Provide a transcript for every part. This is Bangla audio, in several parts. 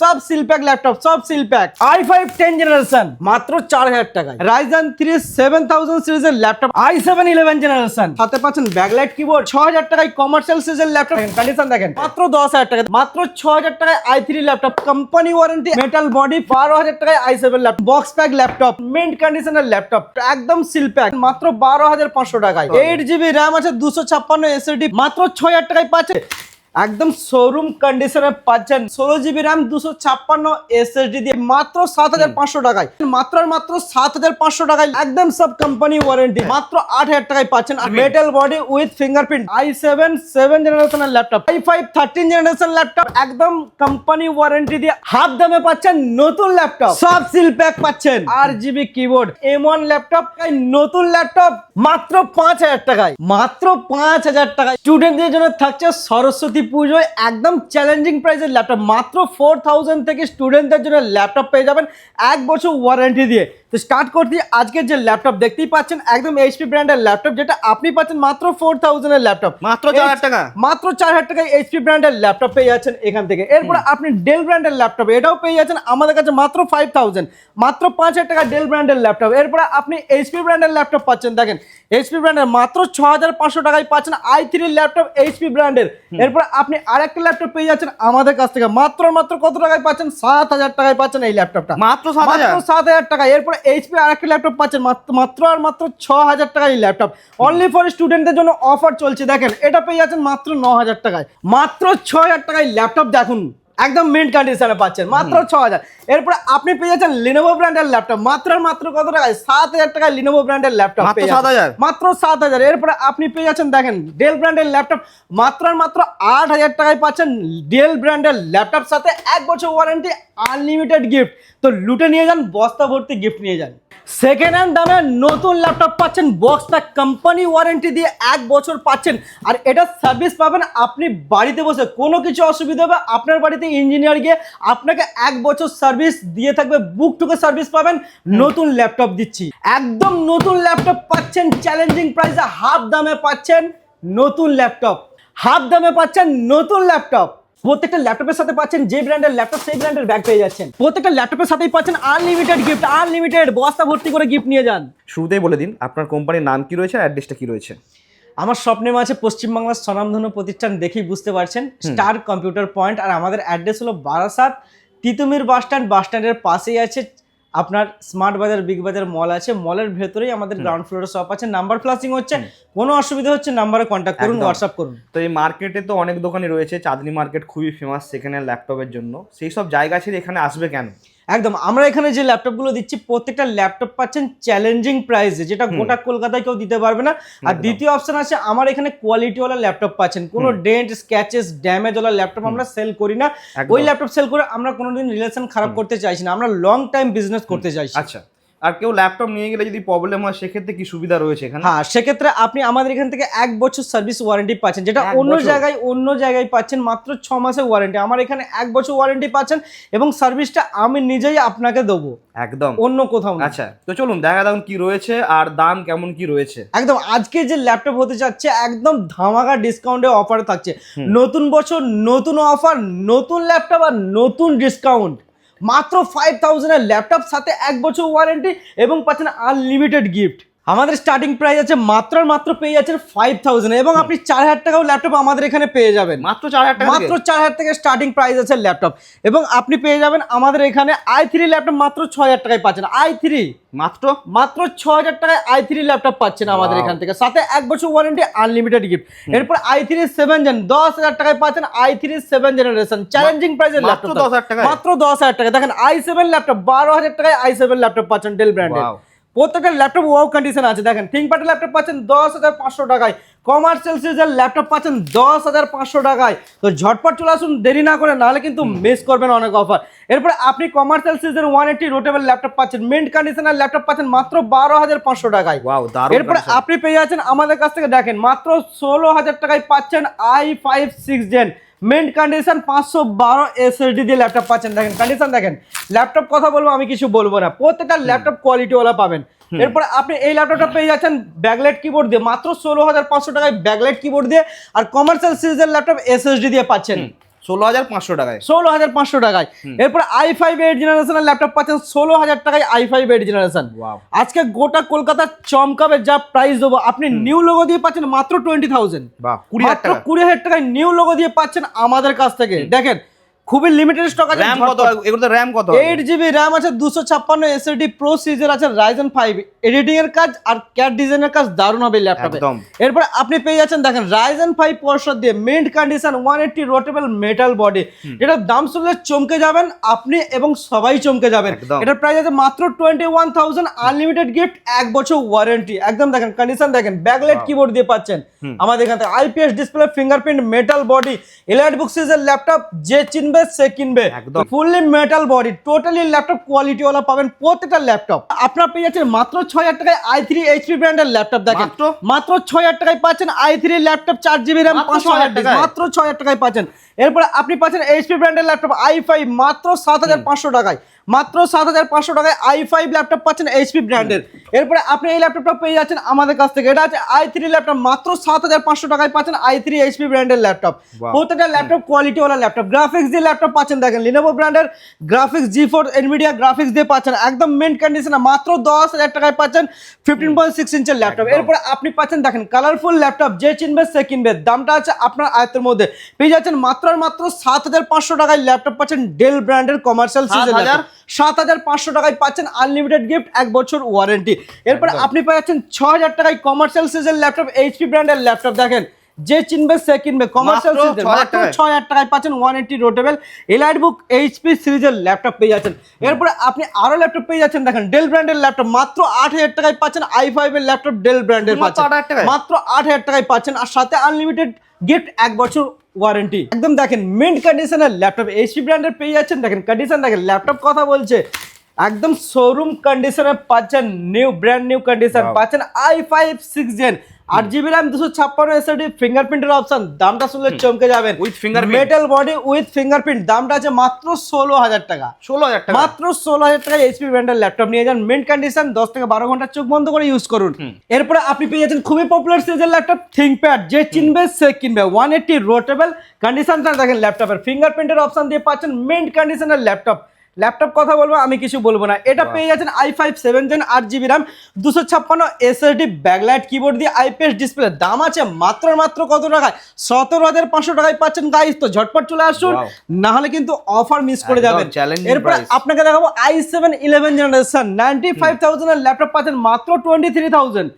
সব সিল প্যাক ল্যাপটপ সব seal pack. I five ten generation মাত্র চার হাজার টাকায়। রাইজান থ্রি সেভেন থাউজেন্ড সিরিজের laptop I seven eleven generation সাথে পাচ্ছেন ব্যাকলাইট কিবোর্ড ছ হাজার টাকায় কমার্শিয়াল সিরিজের ল্যাপটপ। কন্ডিশন দেখেন মাত্র দশ হাজার টাকা মাত্র ছ হাজার টাকায় I three laptop company warranty metal body বারো হাজার টাকায় I seven laptop box pack laptop mint কন্ডিশনের ল্যাপটপ একদম সিল প্যাক মাত্র বারো হাজার পাঁচশো টাকায়। এইট জিবি র্যাম আছে দুশো ছাপ্পান্ন এসএসডি মাত্র ছ হাজার টাকায় পাচ্ছে। একদম শোরুম কন্ডিশনে পাচ্ছেন। ষোলো জিবি র্যাম দুশো ছাপ্পান্ন এসএসডি দিয়ে মাত্র সাত হাজার পাঁচশো টাকায়। মাত্র মাত্র সাত হাজার পাঁচশো টাকায় একদম সব কোম্পানি ওয়ারেন্টি মাত্র আট হাজার টাকায় পাচ্ছেন। Metal body with fingerprint I seven seven জেনারেশনের laptop I five thirteen generation laptop একদম কোম্পানি ওয়ারেন্টি দিয়ে হাফ দামে পাচ্ছেন নতুন ল্যাপটপ সব সিল প্যাক পাচ্ছেন। আর GB keyboard M one laptop নতুন ল্যাপটপ মাত্র পাঁচ হাজার টাকায় মাত্র পাঁচ হাজার টাকায় স্টুডেন্টদের জন্য থাকছে সরস্বতী পুজোয় একদম চ্যালেঞ্জিং প্রাইসের ল্যাপটপ মাত্র ফোর থাউজেন্ড থেকে স্টুডেন্টদের জন্য ল্যাপটপ পেয়ে যাবেন এক বছর ওয়ারেন্টি দিয়ে। তো স্টার্ট করতে আজকের যে ল্যাপটপ দেখতেই পাচ্ছেন একদম এইচপি ব্র্যান্ডের ল্যাপটপ যেটা আপনি পাচ্ছেন মাত্র ফোর থাউজেন্ডের ল্যাপটপ মাত্র 4,000 টাকা? মাত্র চার হাজার টাকায় এইচপি ব্র্যান্ডের ল্যাপটপ পেয়ে যাচ্ছেন এখান থেকে। এরপরে আপনি ডেল ব্র্যান্ডের ল্যাপটপ এটাও পেয়ে যাচ্ছেন আমাদের কাছে মাত্র ফাইভ থাউজেন্ড মাত্র পাঁচ হাজার টাকা ডেল ব্র্যান্ডের ল্যাপটপ এরপরে আপনি এইচপি ব্র্যান্ডের ল্যাপটপ পাচ্ছেন দেখেন এইচপি ব্র্যান্ডের মাত্র ছ হাজার পাঁচশো টাকায় পাচ্ছেন আই থ্রি ল্যাপটপ এইচপি ব্র্যান্ডের এরপর আপনি আরেকটা ল্যাপটপ পেয়ে যাচ্ছেন আমাদের কাছ থেকে। মাত্র মাত্র কত টাকায় পাচ্ছেন? সাত হাজার টাকায় পাচ্ছেন এই ল্যাপটপটা মাত্র 7,000? মাত্র সাত হাজার টাকা। এরপরে এইচপি আরেকটা ল্যাপটপ পাচ্ছেন। মাত্র মাত্র আর মাত্র ছ হাজার টাকা এই ল্যাপটপ অনলি ফর স্টুডেন্টদের জন্য অফার চলছে। দেখেন এটা পেয়ে যাচ্ছেন মাত্র ন হাজার টাকায়। মাত্র ছ হাজার টাকায় ল্যাপটপ দেখুন। একদম মিন্ট কন্ডিশনে পাচ্ছেন মাত্র ছ হাজার এরপরে আপনি পেয়ে যাচ্ছেন লিনোভো ব্র্যান্ডের ল্যাপটপ মাত্র মাত্র কত টাকায়? সাত হাজার টাকায় লিনোভো ব্র্যান্ডের ল্যাপটপ যাচ্ছেন। 7,000? মাত্র সাত হাজার। এরপরে আপনি পেয়ে যাচ্ছেন দেখেন ডেল ব্র্যান্ডের ল্যাপটপ মাত্র মাত্র আট হাজার টাকায় পাচ্ছেন ডেল ব্র্যান্ডের ল্যাপটপ সাথে এক বছর ওয়ারেন্টি আনলিমিটেড গিফট তো লুটে নিয়ে যান বস্তা ভর্তি গিফট নিয়ে যান। সেকেন্ড হ্যান্ড দামে নতুন ল্যাপটপ পাচ্ছেন বক্সটা কোম্পানি ওয়ারেন্টি দিয়ে এক বছর পাচ্ছেন। আর এটা সার্ভিস পাবেন আপনি বাড়িতে বসে। কোনো কিছু অসুবিধা হবে আপনার বাড়িতে ইঞ্জিনিয়ার গিয়ে আপনাকে এক বছর সার্ভিস দিয়ে থাকবে বুক টুকে সার্ভিস পাবেন। নতুন ল্যাপটপ দিচ্ছি। একদম নতুন ল্যাপটপ পাচ্ছেন চ্যালেঞ্জিং প্রাইসে হাফ দামে পাচ্ছেন নতুন ল্যাপটপ হাফ দামে পাচ্ছেন নতুন ল্যাপটপ প্রত্যেকটা ল্যাপটপের সাথে পাচ্ছেন যে ব্র্যান্ডের ল্যাপটপ সেই ব্র্যান্ডের ব্যাগ পেয়ে যাচ্ছেন। প্রত্যেকটা ল্যাপটপের সাথেই পাচ্ছেন আনলিমিটেড গিফট আনলিমিটেড বস্তা ভর্তি করে গিফট নিয়ে যান। শুরুতেই বলে দিন আপনার কোম্পানির নাম কি রয়েছে অ্যাড্রেসটা কি রয়েছে? আমার স্বপ্নে আছে পশ্চিমবাংলার স্বনামধন্য প্রতিষ্ঠান দেখেই বুঝতে পারছেন। স্টার কম্পিউটার পয়েন্ট আর আমাদের অ্যাড্রেস হলো Barasat Titumir bus stand bus স্ট্যান্ডের পাশেই আছে আপনার স্মার্ট বাজার বিগ বাজার মল আছে মলের ভেতরেই আমাদের গ্রাউন্ড ফ্লোরে শপ আছে নাম্বার ফ্লাসিং হচ্ছে কোনো অসুবিধা হচ্ছে নাম্বারে কন্ট্যাক্ট করুন হোয়াটসঅ্যাপ করুন। তো এই মার্কেটে তো অনেক দোকানই রয়েছে চাঁদনি মার্কেট খুবই ফেমাস সেখানে ল্যাপটপের জন্য। সেই সব জায়গা ছেড়ে এখানে আসবে কেন? একদম আমরা এখানে যে ল্যাপটপগুলো দিচ্ছি প্রত্যেকটা ল্যাপটপ পাচ্ছেন চ্যালেঞ্জিং প্রাইসে যেটা গোটা কলকাতায় কেউ দিতে পারবে না। আর দ্বিতীয় অপশন আছে আমার এখানে কোয়ালিটিওয়ালা ল্যাপটপ পাচ্ছেন। কোনো ডেন্ট স্ক্যাচেস ড্যামেজ ওলা ল্যাপটপ আমরা সেল করি না। ওই ল্যাপটপ সেল করে আমরা কোনোদিন রিলেশন খারাপ করতে চাইছি না। আমরা লং টাইম বিজনেস করতে চাইছি। আচ্ছা। আর কেউ ল্যাপটপ নিয়ে গেলে যদি প্রবলেম হয় সেক্ষেত্রে কি সুবিধা রয়েছে এখানে? হ্যাঁ সেক্ষেত্রে আপনি আমাদের এখান থেকে এক বছর সার্ভিস ওয়ারেন্টি পাচ্ছেন যেটা অন্য জায়গায় অন্য জায়গায় পাচ্ছেন মাত্র ছ মাসের ওয়ারেন্টি আমার এখানে এক বছর ওয়ারেন্টি পাচ্ছেন এবং সার্ভিসটা আমি নিজেই আপনাকে দেবো। একদম। অন্য কোথাও আচ্ছা তো চলুন দেখা দাম কি রয়েছে আর দাম কেমন কি রয়েছে। একদম আজকে যে ল্যাপটপ হতে যাচ্ছে একদম ধামাকা ডিসকাউন্টে অফার থাকছে। নতুন বছর নতুন অফার নতুন ল্যাপটপ আর নতুন ডিসকাউন্ট মাত্র ফাইভ থাউজেন্ডের ল্যাপটপ সাথে এক বছর ওয়ারেন্টি এবং পাচ্ছেন আনলিমিটেড গিফট আমাদের স্টার্টিং প্রাইস আছে মাত্র মাত্র পেয়ে যাচ্ছেন ফাইভ থাউজেন্ড এবং আপনি চার হাজার টাকাও ল্যাপটপ আমাদের এখানে পেয়ে যাবেন। মাত্র চার হাজার টাকা মাত্র চার হাজার থেকে স্টার্টিং প্রাইস আছে ল্যাপটপ এবং আপনি পেয়ে যাবেন আমাদের এখানে আই থ্রি ল্যাপটপ মাত্র ছ হাজার টাকায় পাচ্ছেন। আই থ্রি মাত্র? মাত্র ছ হাজার টাকায় আই থ্রি ল্যাপটপ পাচ্ছেন আমাদের এখান থেকে। সাথে এক বছর ওয়ারেন্টি আনলিমিটেড গিফট এরপর আই থ্রি সেভেন জেন দশ হাজার টাকায় পাচ্ছেন I three seven generation challenging প্রাইসের ল্যাপটপ 10,000 টাকায়? মাত্র দশ হাজার টাকা দেখেন আই সেভেন ল্যাপটপ বারো হাজার টাকায় আই সেভেন ল্যাপটপ পাচ্ছেন ডেল ব্র্যান্ডের. প্রত্যেকটা ল্যাপটপ ওয়াও কন্ডিশন আছে। দেখেন থিঙ্কপ্যাডের ল্যাপটপ পাচ্ছেন দশ হাজার পাঁচশো টাকায়। কমার্শিয়াল সিরিজের ল্যাপটপ পাচ্ছেন দশ হাজার পাঁচশো টাকায়। তো ঝটপট চলে আসুন দেরি না করে নাহলে কিন্তু মিস করবেন অনেক অফার এরপরে আপনি কমার্শিয়াল সিরিজের ওয়ান এইটি রোটেবল ল্যাপটপ পাচ্ছেন। মেন্ট কন্ডিশনের ল্যাপটপ পাচ্ছেন মাত্র বারো হাজার পাঁচশো টাকায়। এরপরে আপনি পেয়ে যাচ্ছেন আমাদের কাছ থেকে দেখেন মাত্র ষোলো হাজার টাকায় পাচ্ছেন I five six gen mint condition পাঁচশো বারো এসএসডি দিয়ে ল্যাপটপ পাচ্ছেন। দেখেন কন্ডিশন দেখেন। ল্যাপটপ কথা বলব আমি কিছু বলব না। প্রত্যেকটা ল্যাপটপ কোয়ালিটিওয়ালা পাবেন। এরপরে আপনি এই ল্যাপটপটা পেয়ে যাচ্ছেন ব্যাকলাইট কিবোর্ড দিয়ে। মাত্র ষোলো হাজার পাঁচশো টাকায় ব্যাকলাইট কিবোর্ড দিয়ে আর কমার্শিয়াল সিরিজের ল্যাপটপ এসএসডি দিয়ে পাচ্ছেন। ষোলো হাজার পাঁচশো টাকায়। ষোলো হাজার পাঁচশো টাকায়। এরপর আই ফাইভ এইট জেনারেশনের ল্যাপটপ পাচ্ছেন ষোলো হাজার টাকায় আই ফাইভ এইট জেনারেশন আজকে গোটা কলকাতা চমকাবে যা প্রাইস দেবো। আপনি নিউ লোগো দিয়ে পাচ্ছেন মাত্র টোয়েন্টি থাউজেন্ড কুড়ি হাজার টাকা কুড়ি হাজার টাকায় নিউ লোগো দিয়ে পাচ্ছেন আমাদের কাছ থেকে। দেখেন খুবই লিমিটেড স্টক আছে র্যাম কত? এগুলো তো র্যাম কত জিবি র্যাম আছে দুশো ছাপ্পান্ন এসএসডি প্রো সিরিজের আছে রাইজেন ফাইভ এডিটিং এর কাজ আর ক্যাট ডিজাইনের কাজ দারুণ হবে ল্যাপটপে একদম। এরপর আপনি পেয়ে যাচ্ছেন দেখেন রাইজেন ফাইভ পরশর দিয়ে mint condition one eighty rotable metal body যেটার দাম শুনলে চমকে যাবেন আপনি এবং সবাই চমকে যাবেন। এটা প্রাইস আছে মাত্র twenty one thousand unlimited gift এক বছর ওয়ারেন্টি একদম দেখেন কন্ডিশন দেখেন ব্যাকলাইট কিবোর্ড দিয়ে পাচ্ছেন। আমাদের এখানে IPS display fingerprint metal body elite book সিরিজের ল্যাপটপ যে চিনবে সে কিনবে একদম। Fully metal body totally laptop quality OLA পাবেন প্রত্যেকটা ল্যাপটপ আপনার পেয়ে যাচ্ছেন মাত্র ছয় হাজার টাকায় আই থ্রি এইচপি ব্র্যান্ডের ল্যাপটপ দেখেন মাত্র? মাত্র ছয় হাজার টাকায় পাচ্ছেন আই থ্রি ল্যাপটপ চার জিবি র্যাম পাঁচশো হাজার টাকায়? মাত্র ছয় হাজার টাকায় পাচ্ছেন এরপরে আপনি পাচ্ছেন এইচপি ব্র্যান্ডের ল্যাপটপ আই ফাইভ মাত্র সাত হাজার পাঁচশো টাকায়। মাত্র সাত হাজার পাঁচশো টাকায় আই ফাইভ ল্যাপটপ পাচ্ছেন এইচপি ব্র্যান্ডের এরপরে আপনি এই ল্যাপটপটা পেয়ে যাচ্ছেন আমাদের কাছ থেকে। এটা আছে আই থ্রি ল্যাপটপ মাত্র সাত হাজার পাঁচশো টাকায় পাচ্ছেন আই থ্রি এইচপি ব্র্যান্ডের ল্যাপটপ. প্রত্যেকটা ল্যাপটপ কোয়ালিটি ওয়ালা ল্যাপটপ গ্রাফিক্স দিয়ে ল্যাপটপ পাচ্ছেন দেখেন লিনোভো ব্র্যান্ডের graphics G four Nvidia graphics দিয়ে পাচ্ছেন। একদম মেন কন্ডিশনে মাত্র দশ হাজার টাকায় পাচ্ছেন ফিফটিন পয়েন্ট সিক্স ইঞ্চের ল্যাপটপ। এরপরে আপনি পাচ্ছেন দেখেন কালারফুল ল্যাপটপ যে চিনবে সে কিনবে। দামটা আছে আপনার আয়ত্তের মধ্যে। পেয়ে যাচ্ছেন মাত্র আর মাত্র সাত হাজার পাঁচশো টাকায় ল্যাপটপ পাচ্ছেন ডেল ব্র্যান্ডের কমার্শিয়াল সিরিজের 7,000? ল্যাপটপ। সাত হাজার পাঁচশো টাকায় পাচ্ছেন আনলিমিটেড গিফট এক বছর ওয়ারেন্টি এরপরে। আপনি পাচ্ছেন ছ হাজার টাকায় কমার্শিয়াল সিরিজের ল্যাপটপ এইচপি ব্র্যান্ডের ল্যাপটপ। দেখেন যে চিনবে সে কিনবে। কমার্শিয়াল সিরিজের মাত্র। ছয় হাজার টাকায় পাচ্ছেন one eighty rotable elite book HP সিরিজের ল্যাপটপ পেয়ে যাচ্ছেন। এরপরে আপনি আরও ল্যাপটপ পেয়ে যাচ্ছেন দেখেন ডেল ব্র্যান্ডের ল্যাপটপ। মাত্র আট হাজার টাকায় পাচ্ছেন আই ফাইভ এর ল্যাপটপ ডেল ব্র্যান্ডের মাত্র পাচ্ছেন। মাত্র আট হাজার টাকায় পাচ্ছেন। আর সাথে আনলিমিটেড গিফট এক বছর ওয়ারেন্টি একদম দেখেন মিন্ট কন্ডিশনের ল্যাপটপ এইচপি ব্র্যান্ডের পেয়ে যাচ্ছেন। দেখেন কন্ডিশন দেখেন ল্যাপটপ কথা বলছে। একদম শোরুম কন্ডিশনে পাচ্ছেন নিউ ব্র্যান্ড নিউ কন্ডিশন পাচ্ছেন আই ফাইভ সিক্স জেন আট জিবি র্যাম দুশো ছাপ্পান্ন এসএডি ফিঙ্গারপ্রিন্টের অপশন দামটা শুনলে চমকে যাবেন। With fingerprint? Metal body with fingerprint দামটা আছে মাত্র ষোলো হাজার টাকা। ষোলো হাজার টাকা? মাত্র ষোলো হাজার টাকায় এইচপি ব্র্যান্ডের ল্যাপটপ নিয়ে যান। মেন কন্ডিশন দশ থেকে বারো ঘণ্টা চোখ বন্ধ করে ইউজ করুন। এরপরে আপনি পেয়ে যাচ্ছেন খুবই পপুলার সিরিজের ল্যাপটপ থিঙ্কপ্যাড যে চিনবে সে কিনবে। ওয়ান এইটটি রোটেবল কন্ডিশনটা দেখেন ল্যাপটপের ফিঙ্গারপ্রিন্টের অপশন দিয়ে পাচ্ছেন মেন কন্ডিশনের ল্যাপটপ ল্যাপটপ কথা বলব আমি কিছু বলব না। এটা পেয়ে যাচ্ছেন আই ফাইভ সেভেন জেন আট জিবি র্যাম দুশো ছাপ্পান্ন এসএসডি ব্যাকলাইট কিবোর্ড দিয়ে আইপিএস ডিসপ্লে দাম আছে মাত্র মাত্র কত টাকায়? সতেরো হাজার পাঁচশো টাকায় পাচ্ছেন গাইস তো ঝটপট চলে আসুন। না হলে কিন্তু অফার মিস করে যাবেন। এরপরে আপনাকে দেখাবো I seven eleven generation ninety five থাউজেন্ডের laptop পাচ্ছেন মাত্র টোয়েন্টি থ্রি থাউজেন্ড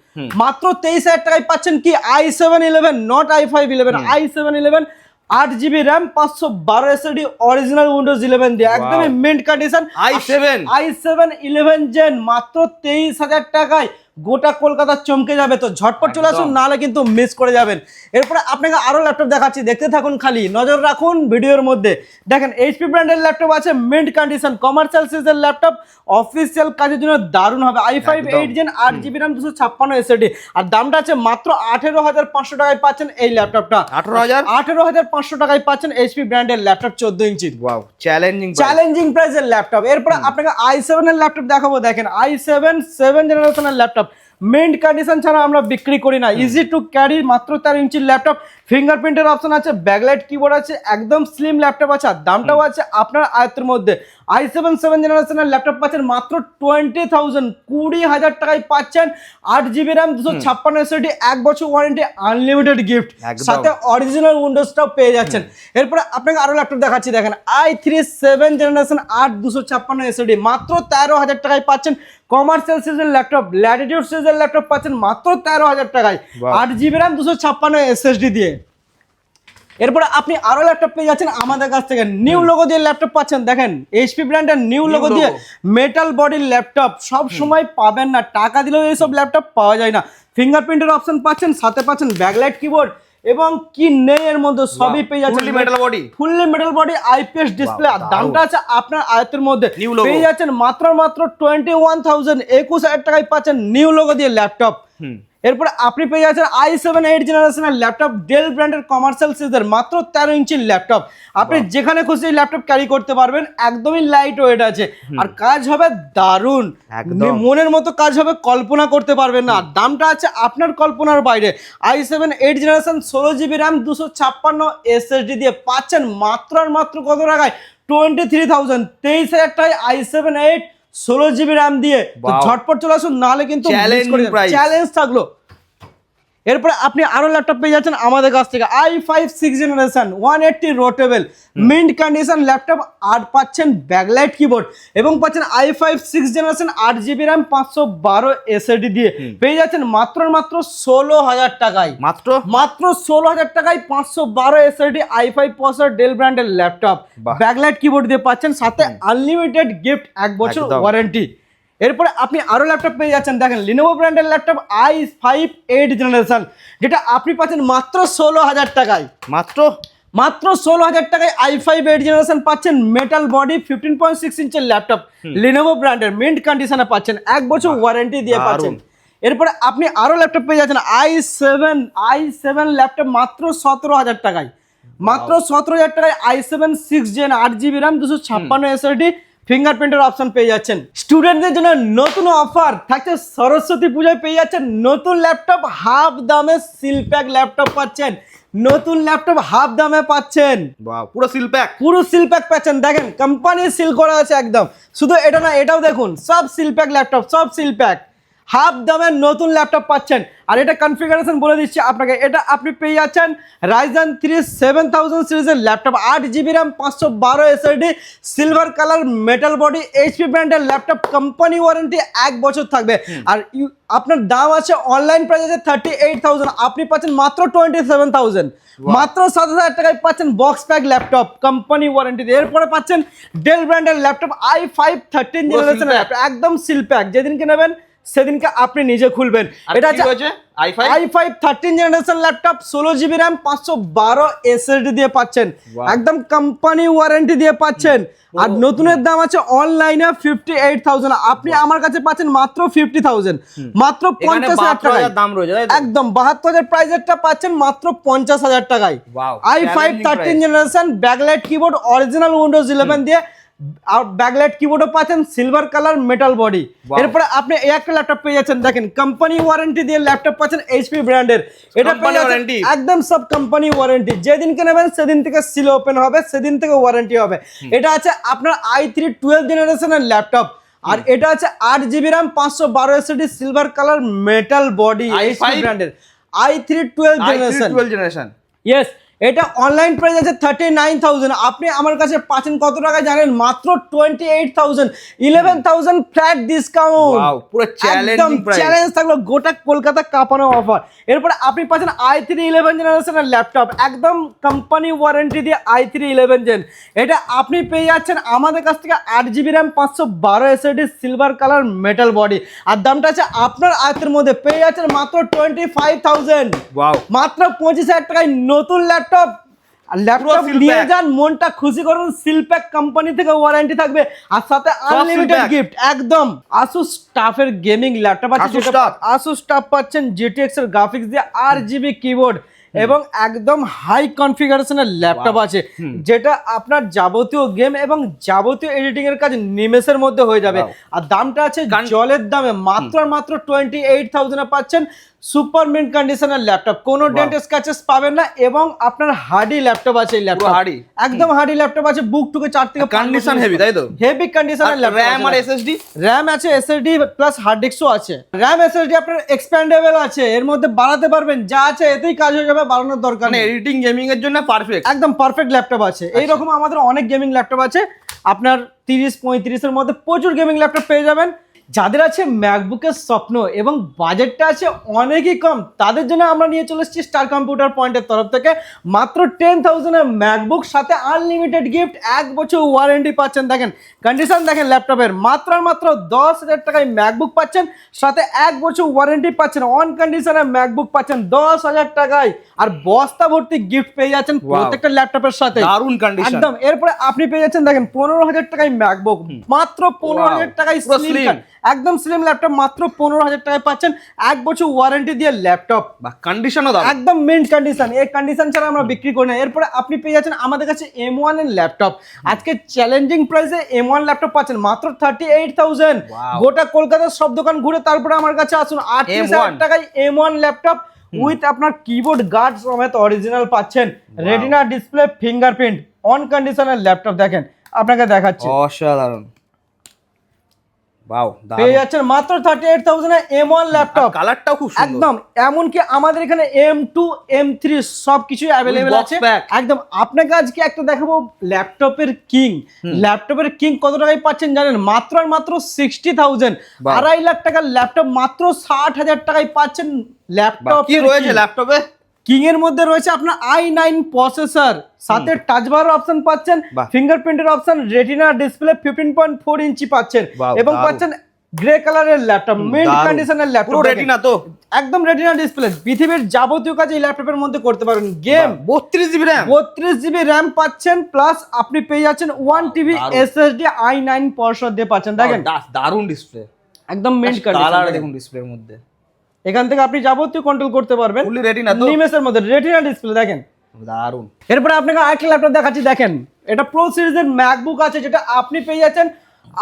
মাত্র তেইশ হাজার টাকায় পাচ্ছেন কি? I seven eleven not I five eleven I seven eleven আট জিবি র্যাম পাঁচশো বারো এসএডি অরিজিনাল উইন্ডোজ ইলেভেন দিয়ে। একদমই mint condition I seven I seven eleven gen মাত্র তেইশ হাজার টাকায়। গোটা কলকাতা চমকে যাবে তো ঝটপট চলে আসুন নাহলে কিন্তু মিস করে যাবেন। এরপরে আপনাকে আরও ল্যাপটপ দেখাচ্ছি দেখতে থাকুন খালি নজর রাখুন ভিডিওর মধ্যে। দেখেন এইচপি ব্র্যান্ডের ল্যাপটপ আছে মিন্ট কন্ডিশন কমার্শিয়াল সিরিজের ল্যাপটপ অফিসিয়াল কাজের জন্য দারুণ হবে। আই ফাইভ এইট জেন আট জিবি র্যাম দুশো ছাপ্পান্ন এসএডি আর দামটা আছে মাত্র আঠেরো হাজার পাঁচশো টাকায় পাচ্ছেন এই ল্যাপটপটা আঠেরো হাজার? আঠেরো হাজার পাঁচশো টাকায় পাচ্ছেন এইচপি ব্র্যান্ডের ল্যাপটপ চোদ্দ ইঞ্চি। চ্যালেঞ্জিং চ্যালেঞ্জিং প্রাইসের ল্যাপটপ এরপর আপনাকে আই সেভেনের ল্যাপটপ দেখাবো। দেখেন আই সেভেন সেভেন জেনারেশনের ল্যাপটপ মেন্ট কন্ডিশন ছাড়া আমরা বিক্রি করি না। ইজি টু ক্যারি মাত্র তেরো ইঞ্চির ল্যাপটপ ফিঙ্গারপ্রিন্টের অপশন আছে ব্যাকলাইট কিবোর্ড আছে একদম স্লিম ল্যাপটপ আছে আর দামটাও আছে আপনার আয়ত্তের মধ্যে। আই সেভেন সেভেন জেনারেশনের ল্যাপটপ পাচ্ছেন মাত্র টোয়েন্টি থাউজেন্ড কুড়ি হাজার টাকায় পাচ্ছেন আট জিবি র্যাম দুশো ছাপ্পান্ন এসএডি এক বছর ওয়ারেন্টি আনলিমিটেড গিফট সাথে অরিজিনাল উইন্ডোজটাও পেয়ে যাচ্ছেন। এরপরে আপনাকে আরও ল্যাপটপ দেখাচ্ছি দেখেন আই থ্রি সেভেন জেনারেশন আট দুশো ছাপ্পান্ন এসএডি মাত্র তেরো হাজার টাকায় পাচ্ছেন কমার্শিয়াল সিরিজের ল্যাপটপ ল্যাটিটিউড সিরিজের ল্যাপটপ পাচ্ছেন মাত্র তেরো হাজার টাকায়। আট জিবি র্যাম দুশো ছাপ্পান্ন এসএসডি দিয়ে। এরপরে আপনি আরও ল্যাপটপ পেয়ে যাচ্ছেন আমাদের কাছ থেকে। নিউ লোগো দিয়ে ল্যাপটপ পাচ্ছেন দেখেন এইচপি ব্র্যান্ডের নিউ লোগো দিয়ে মেটাল বডির ল্যাপটপ সব সময় পাবেন না টাকা দিলেও এইসব ল্যাপটপ পাওয়া যায় না। ফিঙ্গারপ্রিন্টের অপশন পাচ্ছেন সাথে পাচ্ছেন ব্যাকলাইট কিবোর্ড এবং কি নেই এর মধ্যে সবই পেয়ে যাচ্ছেন fully metal body fully metal body IPS display. দামটা আছে আপনার আয়তের মধ্যে। পেয়ে যাচ্ছেন মাত্র মাত্র টোয়েন্টি ওয়ান থাউজেন্ড একুশ হাজার টাকায় পাচ্ছেন নিউ লোগো দিয়ে ল্যাপটপ এরপরে আপনি পেয়ে যাচ্ছেন আই সেভেন এইট জেনারেশনের ল্যাপটপ ডেল ব্র্যান্ডের কমার্শিয়াল সিরিজের মাত্র তেরো ইঞ্চির ল্যাপটপ আপনি যেখানে খুশি ল্যাপটপ ক্যারি করতে পারবেন একদমই লাইট ওয়েট আছে। আর কাজ হবে দারুণ। মনের মতো কাজ হবে কল্পনা করতে পারবেন না। দামটা আছে আপনার কল্পনার বাইরে। আই সেভেন এইট জেনারেশন ষোলো জিবি র্যাম দুশো ছাপ্পান্ন এসএসডি দিয়ে পাচ্ছেন মাত্র আর মাত্র কত টাকায়? টোয়েন্টি থ্রি থাউজেন্ড তেইশ হাজার টাকায় আই সেভেন এইট ষোলো জিবি র্যাম দিয়ে. ঝটপট চলে আসুন নাহলে কিন্তু. চ্যালেঞ্জ থাকল এরপরে আপনি আরও ল্যাপটপ পেয়ে যাচ্ছেন আমাদের কাছ থেকে i five six generation one eighty rotatable mint condition laptop আর পাচ্ছেন ব্যাকলাইট কিবোর্ড এবং পাচ্ছেন আই ফাইভ সিক্স জেনারেশন আট জিবি র্যাম পাঁচশো বারো এসএডি দিয়ে। পেয়ে যাচ্ছেন মাত্র মাত্র ষোলো হাজার টাকায়। মাত্র? মাত্র ষোলো হাজার টাকায় পাঁচশো বারো SSD i five processor Dell ব্র্যান্ডের ল্যাপটপ। ব্যাকলাইট কিবোর্ড দিয়ে পাচ্ছেন সাথে আনলিমিটেড গিফট এক বছর ওয়ারেন্টি এরপরে আপনি আরও ল্যাপটপ পেয়ে যাচ্ছেন। দেখেন লিনোভো ব্র্যান্ডের laptop i five eight generation যেটা আপনি পাচ্ছেন মাত্র ষোলো হাজার টাকায়। মাত্র? মাত্র ষোলো হাজার টাকায় আই ফাইভ এইট জেনারেশন পাচ্ছেন metal body fifteen point six ইঞ্চের laptop Lenovo ব্র্যান্ডের মিন্ট কন্ডিশনে পাচ্ছেন এক বছর ওয়ারেন্টি দিয়ে পাচ্ছেন। এরপরে আপনি আরও ল্যাপটপ পেয়ে যাচ্ছেন i seven i seven laptop মাত্র সতেরো হাজার টাকায় মাত্র সতেরো হাজার টাকায় আই সেভেন সিক্স জেন আট জিবি র্যাম দুশো ছাপ্পান্ন এসএসডি ফিঙ্গারপ্রিন্টের অপশন পেয়ে যাচ্ছেন। স্টুডেন্টদের জন্য নতুন অফার থাকছে সরস্বতী পূজায় পেয়ে যাচ্ছেন নতুন ল্যাপটপ হাফ দামে সিলপ্যাক ল্যাপটপ পাচ্ছেন। নতুন ল্যাপটপ হাফ দামে পাচ্ছেন। পুরো সিল প্যাক পুরো সিল প্যাক পাচ্ছেন। দেখেন কোম্পানি সিল করা আছে একদম। শুধু এটা না এটাও দেখুন সব সিল প্যাক ল্যাপটপ সব সিল প্যাক হাফ দামের নতুন ল্যাপটপ পাচ্ছেন। আর এটা কনফিগারেশন বলে দিচ্ছি আপনাকে এটা আপনি পেয়ে যাচ্ছেন রাইজান থ্রি সেভেন থাউজেন্ড সিরিজের ল্যাপটপ আট জিবি র্যাম পাঁচশো বারো SSD silver colour metal body HP ব্র্যান্ডের ল্যাপটপ কোম্পানি ওয়ারেন্টি এক বছর থাকবে। আর আপনার দাম আছে অনলাইন প্রাইস আছে থার্টি এইট থাউজেন্ড আপনি পাচ্ছেন মাত্র টোয়েন্টি সেভেন থাউজেন্ড মাত্র সাত হাজার টাকায় পাচ্ছেন box pack laptop company warranty এরপরে পাচ্ছেন ডেল ব্র্যান্ডের laptop i five thirteen generation seal একদম সিল প্যাক যেদিনকে নেবেন সেদিনকে আপনি নিজে খুলবেন। এটা কি হয়েছে? I five thirteen generation laptop ষোলো জিবি র্যাম পাঁচশো বারো এসএসডি দিয়ে পাচ্ছেন। একদম কোম্পানি ওয়ারেন্টি দিয়ে পাচ্ছেন। আর নতুনের দাম আছে অনলাইনে ফিফটি এইট থাউজেন্ড আপনি আমার কাছে পাচ্ছেন মাত্র ফিফটি থাউজেন্ড মাত্র পঞ্চাশ হাজার হাজার দাম রয়েছে? একদম বাহাত্তর হাজার প্রাইজেরটা পাচ্ছেন মাত্র পঞ্চাশ হাজার টাকায়। I five thirteen. Generation backlight keyboard original Windows eleven দিয়ে আর ব্যাকলাইট কিবোর্ডও পাচ্ছেন সিলভার কালার মেটাল বডি. এরপরে আপনি এই একটা ল্যাপটপ পেয়ে যাচ্ছেন। দেখেন কোম্পানি ওয়ারেন্টি দিয়ে ল্যাপটপ পাচ্ছেন এইচপি ব্র্যান্ডের এটা পেয়ে যাচ্ছেন একদম সব কোম্পানি ওয়ারেন্টি যেদিনকে নেবেন সেদিন থেকে সিল ওপেন হবে সেদিন থেকে ওয়ারেন্টি হবে। এটা আছে আপনার আই থ্রি টুয়েলভ জেনারেশনের ল্যাপটপ আর এটা আছে আট জিবি র্যাম পাঁচশো বারো SSD silver colour metal body HP i5? ব্র্যান্ডের i three twelve generation twelve generation yes এটা অনলাইন প্রাইস আছে থার্টি নাইন থাউজেন্ড আপনি আমার কাছে পাচ্ছেন কত টাকা জানেন? মাত্র twenty eight thousand eleven thousand flat discount পুরো চ্যালেঞ্জ থাকল গোটা কলকাতা কাঁপানো অফার এরপরে আপনি পাচ্ছেন আই থ্রি ইলেভেন জেনারেশনের ল্যাপটপ একদম কোম্পানি ওয়ারেন্টি দিয়ে আই থ্রি ইলেভেন জেন এটা আপনি পেয়ে যাচ্ছেন আমাদের কাছ থেকে আট জিবি র্যাম পাঁচশো বারো SSD silver colour metal body আর দামটা আছে আপনার আয়তের মধ্যে। পেয়ে যাচ্ছেন মাত্র টোয়েন্টি ফাইভ থাউজেন্ড মাত্র পঁচিশ হাজার টাকায় নতুন ল্যাপটপ ল্যাপটপ seal নিয়ে যান মনটা খুশি করুন সিলপ্যাক কোম্পানি থেকে ওয়ারেন্টি থাকবে আর সাথে আনলিমিটেড। গিফট একদম আসুস স্টাফের গেমিং ল্যাপটপ আছে। আসুস স্টাফ পাচ্ছেন জিটিএক্স এর গ্রাফিক্স দিয়ে আর জিবি কিবোর্ড এবং একদম হাই কনফিগারেশনের ল্যাপটপ আছে যেটা আপনার যাবতীয় গেম এবং যাবতীয় এডিটিং এর কাজ নিমেষের মধ্যে হয়ে যাবে। আর দামটা আছে জলের দামে মাত্র মাত্র টোয়েন্টি এইট থাউজেন্ডে পাচ্ছেন সুপার মিন্ট কন্ডিশনের ল্যাপটপ কোনো ডেন্ট স্ক্র্যাচেস পাবেন না এবং আপনার হার্ডি ল্যাপটপ আছে এই ল্যাপটপ hardy? একদম হার্ডি ল্যাপটপ আছে বুক টুকে চার থেকে কন্ডিশন হেভি তাই তো? হেভি কন্ডিশনের ল্যাপটপ র্যাম আর এসএসডি র্যাম আছে এসএসডি প্লাস হার্ড ডিস্কও আছে। র্যাম এসএসডি আপনার এক্সপ্যান্ডেবল আছে এর মধ্যে বাড়াতে পারবেন যা আছে এতেই কাজ হয়ে যাবে। বাড়ানোর দরকার মানে নেই। এডিটিং গেমিং এর জন্য পারফেক্ট একদম পারফেক্ট ল্যাপটপ আছে। এইরকম আমাদের অনেক গেমিং ল্যাপটপ আছে। আপনার তিরিশ পঁয়ত্রিশের মধ্যে প্রচুর গেমিং ল্যাপটপ পেয়ে যাবেন। যাদের আছে ম্যাকবুকের স্বপ্ন এবং বাজেটটা আছে অনেকই কম তাদের জন্য আমরা নিয়ে চলে এসেছি স্টার কম্পিউটার পয়েন্টের তরফ থেকে। মাত্র টেন থাউজেন্ডের ম্যাকবুক সাথে আনলিমিটেড গিফট এক বছর ওয়ারেন্টি পাচ্ছেন। দেখেন কন্ডিশন দেখেন ল্যাপটপের মাত্র মাত্র দশ হাজার টাকায় ম্যাকবুক পাচ্ছেন সাথে এক বছর ওয়ারেন্টি পাচ্ছেন অন কন্ডিশনে ম্যাকবুক পাচ্ছেন দশ হাজার টাকায়। আর বস্তা ভর্তি গিফট পেয়ে যাচ্ছেন প্রত্যেকটা ল্যাপটপের সাথে। দারুণ কন্ডিশন একদম এরপরে আপনি পেয়ে যাচ্ছেন দেখেন পনেরো হাজার টাকায় ম্যাকবুক মাত্র পনেরো হাজার টাকায় একদম স্লিম ল্যাপটপ মাত্র পনেরো হাজার টাকায় পাচ্ছেন। এক বছর ওয়ারেন্টি দিয়ে ল্যাপটপ বা কন্ডিশনও দাম একদম মেন কন্ডিশন এই কন্ডিশন ছাড়া আমরা বিক্রি করি না। এরপরে আপনি পেয়ে যাচ্ছেন আমাদের কাছে এম ওয়ানের ল্যাপটপ আজকে চ্যালেঞ্জিং প্রাইসে এম ওয়ান ল্যাপটপ পাচ্ছেন মাত্র থার্টি এইট থাউজেন্ড গোটা কলকাতার সব দোকান ঘুরে তারপরে আমার কাছে আসুন আটত্রিশ হাজার টাকায় এম ওয়ান ল্যাপটপ উইথ আপনার কিবোর্ড গার্ড সমেত অরিজিনাল পাচ্ছেন। রেটিনা ডিসপ্লে ফিঙ্গারপ্রিন্ট অন কন্ডিশনের ল্যাপটপ দেখেন। আপনাকে দেখাচ্ছি। অসাধারণ। বাও পেয়ে যাচ্ছেন মাত্র thirty eight thousand M one laptop কালারটাও খুব একদম এমনকি আমাদের এখানে এম টু এম থ্রি সব কিছুই অ্যাভেলেবেল আছে। একদম আপনাকে আজকে একটা দেখাবো ল্যাপটপের কিং ল্যাপটপের কিং কত টাকায় পাচ্ছেন জানেন? মাত্র আর মাত্র সিক্সটি থাউজেন্ড আড়াই লাখ টাকার ল্যাপটপ মাত্র ষাট হাজার টাকায় পাচ্ছেন ল্যাপটপ কি রয়েছে ল্যাপটপে কিং এর মধ্যে রয়েছে আপনার আই নাইন প্রসেসর। সাথে টাচ বার অপশন পাচ্ছেন। ফিঙ্গারপ্রিন্টের option retina display fifteen point four inch পাচ্ছেন এবং পাচ্ছেন গ্রে কালারের ল্যাপটপ মেন দারুণ। কন্ডিশনের ল্যাপটপ রেটিনা তো। একদম রেটিনা ডিসপ্লে পৃথিবীর যাবতীয় কাজ এই ল্যাপটপের মধ্যে করতে পারেন। গেম বত্রিশ জিবি র্যাম বত্রিশ জিবি র্যাম পাচ্ছেন প্লাস আপনি পেয়ে যাচ্ছেন ওয়ান টিবি দারুণ। এসএসডি আই নাইন পরশর দিয়ে পাচ্ছেন দেখেন। দারুণ ডিসপ্লে একদম মেন কালার দেখুন। ডিসপ্লের মধ্যে। এখান থেকে আপনি যাবতীয় কন্ট্রোল করতে পারবেন। ফুলি রেটিনা তো? নিমেষের মধ্যে রেটিনা ডিসপ্লে দেখেন। দারুণ। এরপরে আপনাকে আরেকটা ল্যাপটপ দেখাচ্ছি দেখেন। এটা প্রো সিরিজের ম্যাকবুক আছে যেটা আপনি পেয়ে যাচ্ছেন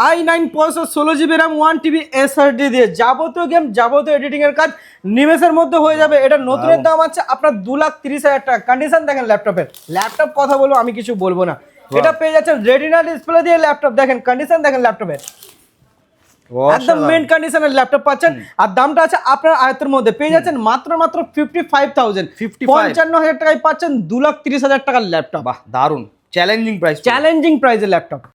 আই নাইন পয়সা ষোলো GB RAM one TB SRD দিয়ে। যাবতীয় গেম যাবতীয় এডিটিং এর কাজ নিমেষের মধ্যে হয়ে যাবে। এটা নতুনের দাম আছে আপনার দু লাখ তিরিশ হাজার টাকা। কন্ডিশন দেখেন ল্যাপটপের ল্যাপটপ কথা বলব আমি কিছু বলব না। এটা পেয়ে যাচ্ছেন রেটিনা ডিসপ্লে দিয়ে ল্যাপটপ দেখেন কন্ডিশন দেখেন ল্যাপটপের একদম মেন কন্ডিশনের ল্যাপটপ পাচ্ছেন। আর দামটা আছে আপনার আয়তের মধ্যে। পেয়ে যাচ্ছেন মাত্র মাত্র ফিফটি ফাইভ থাউজেন্ড 55 পঞ্চান্ন হাজার টাকায় পাচ্ছেন দু লাখ তিরিশ হাজার টাকার ল্যাপটপ বাহ দারুণ চ্যালেঞ্জিং প্রাইস চ্যালেঞ্জিং প্রাইসের ল্যাপটপ